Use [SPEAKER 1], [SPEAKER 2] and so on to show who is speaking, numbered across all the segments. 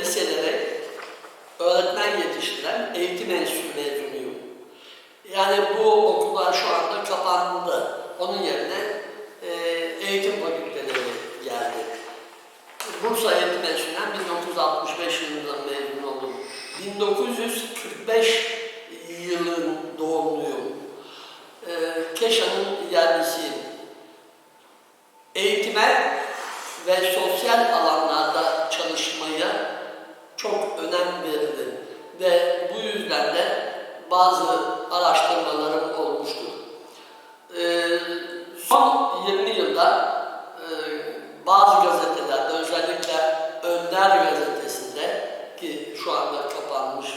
[SPEAKER 1] liselere öğretmen yetiştiren eğitim enstitüsü mezunuyum. Yani bu okullar şu anda kapandı. Onun yerine e, eğitim fakülteleri geldi. Bursa Eğitim Enstitüsü'nden 1965 yılında mezun oldum. 1945 yılın doğumluyum. E, Keşan'ın yerlisiyim. Eğitime ve sosyal çok önem verdim. Ve bu yüzden de bazı araştırmalarım olmuştur. Ee, son 20 yılda e, bazı gazetelerde özellikle Önder gazetesinde ki şu anda kapanmış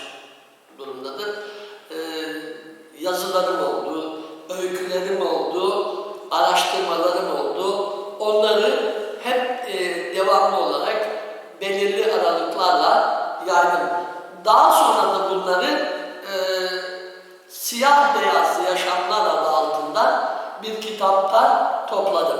[SPEAKER 1] durumdadır e, yazılarım oldu, öykülerim oldu, araştırmalarım oldu. Onları hep e, devamlı olarak yaydım. Daha sonra da bunları e, siyah beyaz yaşamlar adı altında bir kitapta topladım.